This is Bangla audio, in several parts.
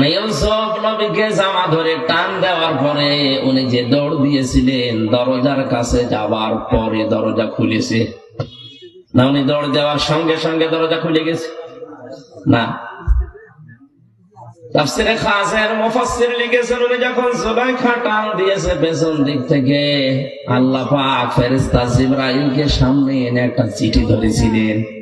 ইউসুফ নবীকে জামা ধরে টান দেওয়ার পরে উনি যে দৌড় দিয়েছিলেন, দরজার কাছে পরে দরজা খুলেছে। না, উনি দৌড় দেওয়ার সঙ্গে সঙ্গে দরজা খুলে গেছে? না। উনি যখন টান দিয়েছে পেছন দিক থেকে, আল্লাহ পাক ফেরেশতা সামনে এনে একটা চিঠি ধরেছিলেন।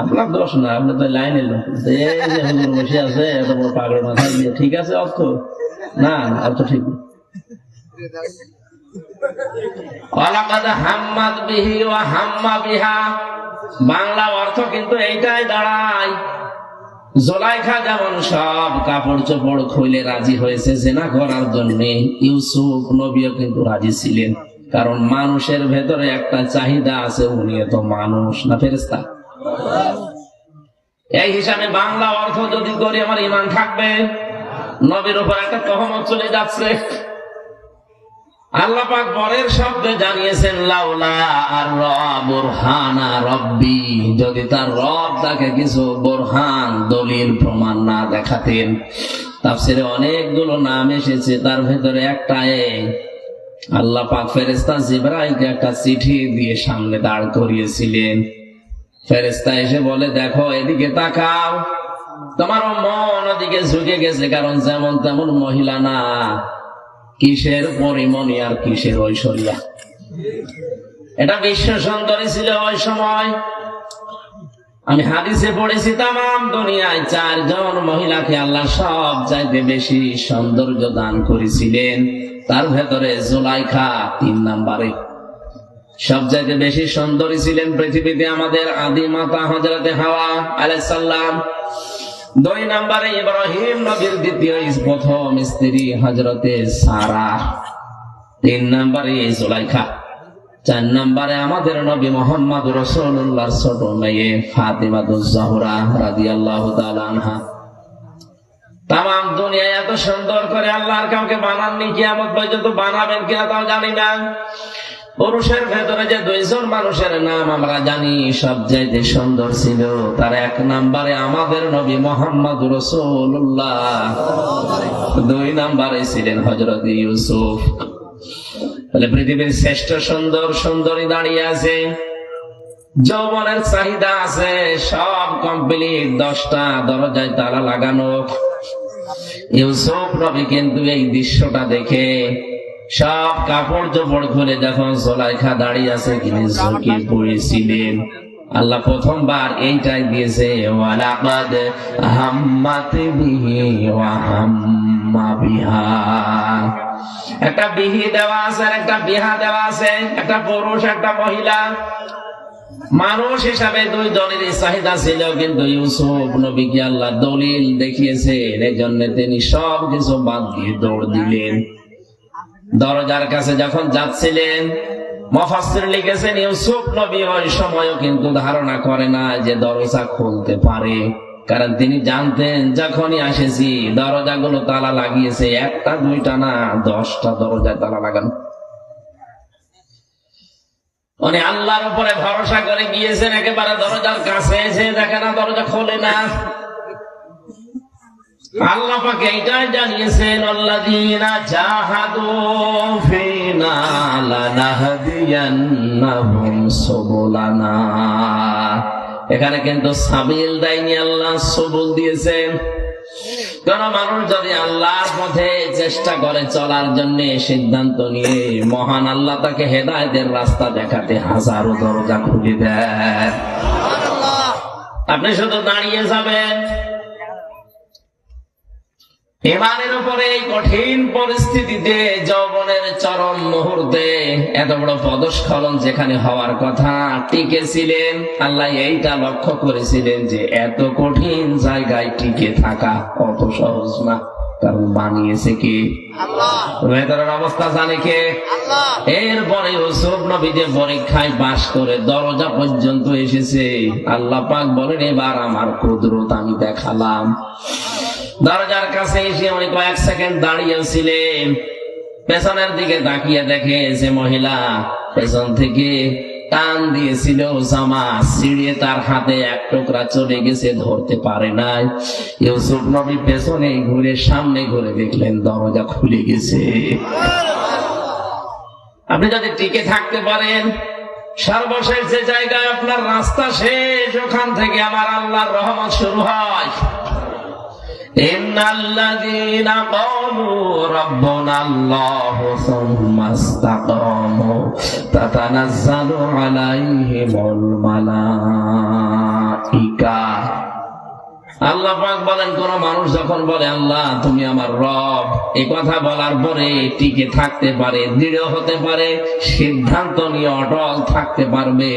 আপনার দোষ না আপনি তো লাইনের লোক। হুজুর বসে আছে, এত বড় পাগল মাথা দিয়ে ঠিক আছে অর্থ না অর্থ ঠিক বাংলা অর্থ কিন্তু এইটাই দাঁড়ায়। জোলাইখা যেমন সব কাপড় চোপড় খুলে রাজি হয়েছে জেনা করার জন্য, ইউসুফ নবীও কিন্তু রাজি ছিলেন। কারণ মানুষের ভেতরে একটা চাহিদা আছে উনি তো মানুষ না ফেরেস্তা এই হিসাবে বাংলা অর্থ যদি করি, আমার ইমান থাকবে। নবীর উপর একটা তহমত চলে যাচ্ছে। আল্লাহ পাক পরের শব্দে জানিয়েছেন, লাউলা আর বুরহানা রব্বি। যদি তার রব তাকে কিছু বোরহান দলিল প্রমাণ না দেখাতেন, তাফসিরে অনেকগুলো নাম এসেছে। তার ভেতরে একটা আল্লাহ পাক ফেরেস্তা জিব্রাইলকে একটা চিঠি দিয়ে সামনে দাঁড় করিয়েছিলেন। ফেরেস্তা এসে বলে, দেখো, এদিকে তাকাও। তোমার মন ওদিকে ঝুঁকে গেছে, কারণ যেমন তেমন মহিলা না। কিসের পরিমণি আর কিসের ঐশ্বরিয়া? এটা বিশ্ব সুন্দরী ছিল ওই সময়। আমি হাদিসে পড়েছি তাম দুনিয়ায় চারজন মহিলাকে আল্লাহ সব চাইতে বেশি সৌন্দর্য দান করেছিলেন। তার ভেতরে জুলাইখা তিন নাম্বারে সব চাইতে বেশি সুন্দরী ছিলেন পৃথিবীতে আমাদের আদি মাতা হজরতে হাওয়া আলাইসাল্লাম দুই নম্বরে ইব্রাহিম নবীর দ্বিতীয় প্রথম স্ত্রী হজরতে সারা। তিন নম্বরে জুলাইখা। চার নম্বরে আমাদের নবী মোহাম্মদ রসুল্লাহর ছোট মেয়ে ফাতিমাতুজ্জাহরা রাদিয়াল্লাহু তাআলা আনহা। তাম দুনিয়ায় এত সুন্দর করে আল্লাহর কাউকে বানাননি, কিয়ামত পর্যন্ত বানাবেন কিনা তাও জানি না। পুরুষের ভেতরে যে দুইজন মানুষের নাম আমরা জানি, সবচাইতে সুন্দর ছিল তার এক নাম্বারে আমাদের নবী মোহাম্মদ রসুল্লাহ দুই নাম্বারে ছিলেন হজরত ইউসুফ। পৃথিবীর শ্রেষ্ঠ সুন্দর সুন্দরী দাঁড়িয়ে আছে, যৌবনের চাহিদা আছে, সব কমপ্লিট দশটা দরজায় তালা লাগানো। ইউসুফ নবী কিন্তু এই দৃশ্যটা দেখে সব কাপড় চোপড় খুলে যখন জোলাইখা দাঁড়িয়ে আছে তিনি ঝুঁকে পড়েছিলেন আল্লাহ প্রথমবার এইটাই দিয়েছে, ওয়ালাকাদ হাম্মাত বিহি ওয়া হাম্মা বিহা। একটা বিহি দেওয়া আছে একটা বিহা দেওয়া আছে, একটা পুরুষ, একটা মহিলা। মানুষ হিসাবে দুই দলের চাহিদা ছিল, কিন্তু ইউসুফ নবীকে আল্লাহ দলিল দেখিয়েছেন এই জন্য তিনি সব কিছু বাদ দিয়ে দৌড় দিলেন। দরজার কাছে যখন যাচ্ছিলেন মফাসির লিখেছেন, ইউসুফ নবী ওই সময়ও কিন্তু ধারণা করে না যে দরজা খুলতে পারে। কারণ তিনি জানতেন, যখনই আসেছি, দরজাগুলো তালা লাগিয়েছে, একটা, দুইটা না, দশটা দরজায় তালা লাগানো। উনি আল্লাহর উপরে ভরসা করে গিয়েছেন, একেবারে দরজার কাছে এসে দেখে না দরজা খোলে না। আল্লাহ পাকে এইটাই জানিয়েছেন, আল্লাযীনা জাহাদু এখানে কিন্তু সাবিল দেয়নি আল্লাহ সবুল দিয়েছেন। কোন মানুষ যদি আল্লাহর পথে চেষ্টা করে চলার জন্য সিদ্ধান্ত নিয়ে, মহান আল্লাহ তাকে হেদায়তের রাস্তা দেখাতে হাজারো দরজা খুলে দেয়। আপনি শুধু দাঁড়িয়ে যাবেন। ইমানের উপরে এই কঠিন পরিস্থিতিতে যৌবনের চরম মুহূর্তে এত বড় পদস্খলন যেখানে হওয়ার কথা টিকে ছিলেন আল্লাহ এইটা লক্ষ্য করেছিলেন যে এত কঠিন জায়গায় টিকে থাকা অত সহজ না। কারণ বানিয়েছে কে? ভেতরের অবস্থা জানে কে? এরপরে ইউসুফ নবী যে পরীক্ষায় পাশ করে দরজা পর্যন্ত এসেছে। আল্লাহ পাক বলেন এবার আমার কুদরত আমি দেখালাম। দরজার কাছে এসে উনি কয়েক সেকেন্ড দাঁড়িয়েছিলেন। পেছনের দিকে তাকিয়ে দেখে যে মহিলা পেছন থেকে টান দিয়েছিল, জামা ছিঁড়িয়ে তার হাতে এক টুকরা চলে গেছে, ধরতে পারে নাই। ইউসুফ নবী পেছনে ঘুরে সামনে ঘুরে দেখলেন, দরজা খুলে গেছে। আপনি যদি টিকে থাকতে পারেন, সর্বশেষ যে জায়গায় আপনার রাস্তা শেষ, ওখান থেকে আমার আল্লাহর রহমত শুরু হয়। إن الذين قالوا ربنا الله ثم استقاموا تتنزل عليهم الملائكة আল্লাহ পাক বলেন কোন মানুষ যখন বলে আল্লাহ তুমি আমার রব এই কথা বলার পরে টিকে থাকতে পারে দৃঢ় হতে পারে সিদ্ধান্ত নিয়ে অটল থাকতে পারবে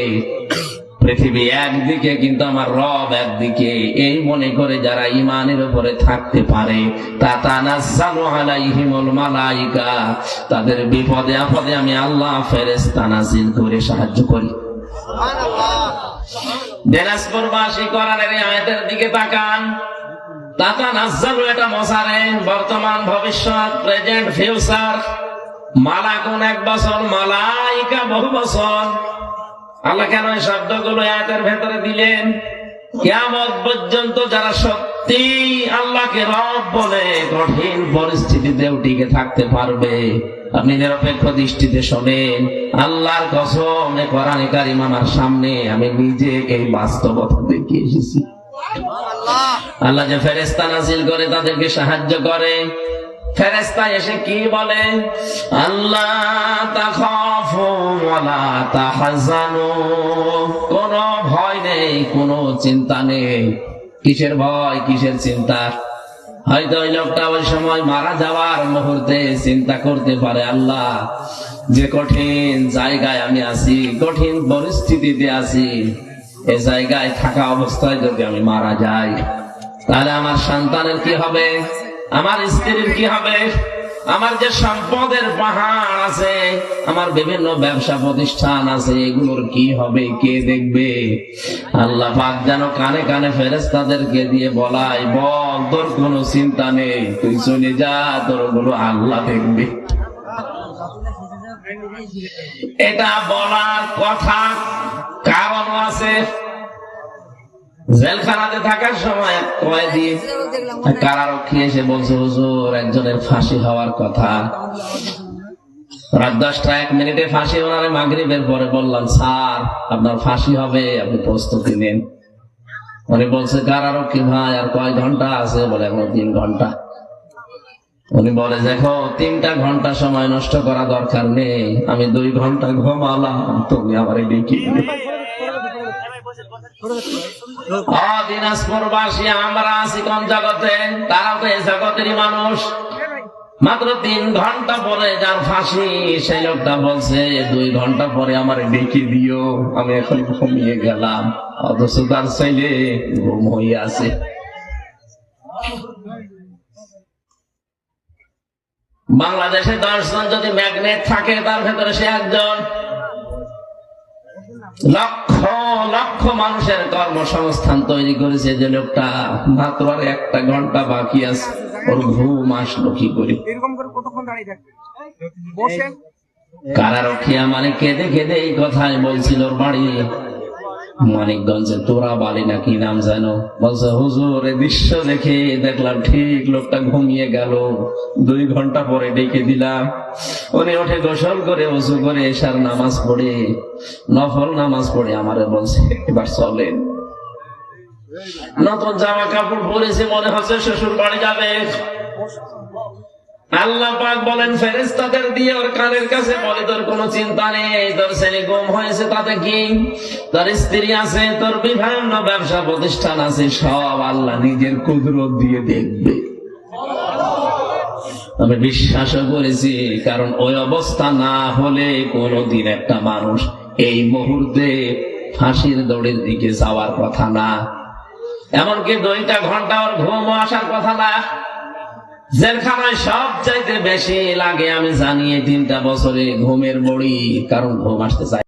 পৃথিবী একদিকে, কিন্তু আমার রব একদিকে। এই মনে করে যারা ইমানের উপরে থাকতে পারে তাদের বিপদে আপদে আমি আল্লাহ ফেরেশতা নাজিল করে সাহায্য করি। বর্তমান ভবিষ্যৎ, প্রেজেন্ট, ফিউচার। এক বছর, মালাইকা বহু বছর। আল্লাহ কেন এই শব্দগুলো আয়াতের ভেতরে দিলেন? কেমন পর্যন্ত যারা সত্যি আল্লাহকে রব বলে কঠিন পরিস্থিতিতেও টিকে থাকতে পারবে আপনি নিরপেক্ষ দৃষ্টিতে শোনেন আল্লাহর কসম কোরআনে কারিম আমার সামনে আমি নিজে এই বাস্তবতা দেখে এসেছি। আল্লাহ যে ফেরেস্তা নাজিল করে তাদেরকে সাহায্য করে ফেরেস্তা এসে কি বলে? আল্লাহ কোনো ভয় নেই, কোনো চিন্তা নেই। কিসের ভয়, কিসের চিন্তা? হয়তো ওই লোকটা ওই সময় মারা যাওয়ার মুহূর্তে চিন্তা করতে পারে, আল্লাহ, যে কঠিন জায়গায় আমি আছি, কঠিন পরিস্থিতিতে আছি, এ জায়গায় থাকা অবস্থায় যদি আমি মারা যাই, তাহলে আমার সন্তানের কি হবে? আমার স্ত্রীর কি হবে? আমার যে সম্পদের পাহাড় আছে, আমার বিভিন্ন ব্যবসা প্রতিষ্ঠান আছে, এগুলোর কি হবে? কে দেখবে? আল্লাহ পাক যেন কানে কানে ফেরেস তাদেরকে দিয়ে বলাই বল, তোর কোনো চিন্তা নেই, তুই চলে যা, তোর ওগুলো আল্লাহ দেখবে। এটা বলার কথা কারণ আছে। জেলখানাতে থাকার সময় এক কয়েদি কারারক্ষী এসে বলছে, হুজুর, একজনের ফাঁসি হওয়ার কথা। রাত দশটা, এক মিনিটে ফাঁসি ওনারে পরে বললাম, স্যার, আপনার ফাঁসি হবে, আপনি প্রস্তুতি নিন। উনি বলছে, কারারক্ষী ভাই, আর কয় ঘণ্টা আছে? বলে, এখন তিন ঘণ্টা। উনি বলে, দেখো, তিনটা ঘণ্টা সময় নষ্ট করা দরকার নেই। আমি দুই ঘণ্টা ঘুমালাম, তুমি আমার ডেকে। আমরা আছি কোন জগতে? তো এই জগতেরই মানুষ। মাত্র তিন ঘণ্টা পরে যার ফাঁসি, সেই লোকটা বলছে, দুই ঘণ্টা পরে আমার ডেকে দিও, আমি এখন ঘুমিয়ে গেলাম। অথচ তার ছেলে ঘুম আছে। বাংলাদেশে দশজন যদি ম্যাগনেট থাকে, তার ভেতরে সে একজন। লক্ষ লক্ষ মানুষের কর্মসংস্থান তৈরি করেছে যে লোকটা মাত্র আর একটা ঘণ্টা বাকি আছে। ওর ঘুম আসলো কি করে? এরকম করে কতক্ষণ দাঁড়িয়ে থাকবে? বসে? কারারক্ষিয়া মানে কেঁদে কেঁদে এই কথাই বলছিল ওর বাড়ি। মানিকগঞ্জে তোরা বালি না কি নাম জানো? বলছে, হুজুর, এই দৃশ্য দেখে দেখলাম ঠিক লোকটা ঘুমিয়ে গেল। দুই ঘণ্টা পরে ডেকে দিলাম। উনি ওঠে গোসল করে উজু করে এসার নামাজ পড়ে, নফল নামাজ পড়ে আমারে বলছে, এবার চলেন। নতুন জামা কাপড় পরেছে, মনে হচ্ছে শ্বশুর বাড়ি যাবে। আল্লাহ পাক বলেন দিয়ে ওর কানের কাছে বলে, তোর কোনো চিন্তা নেই, তোর ছেলে গুম হয়েছে তাতে কি? তোর স্ত্রী আছে, তোর বিভিন্ন ব্যবসা প্রতিষ্ঠান আছে, সব আল্লাহ নিজের কুদরত দিয়ে দেখবে। আমি বিশ্বাসও করেছি, কারণ ওই অবস্থা না হলে কোনোদিন একটা মানুষ এই মুহূর্তে ফাঁসির দৌড়ের দিকে যাওয়ার কথা না। এমনকি দুইটা ঘণ্টা ওর আসার কথা না। জেলখানায় সব চাইতে বেশি লাগে, আমি জানি এই তিনটা বছরে ঘুমের বড়ি, কারণ ঘুম আসতে চাই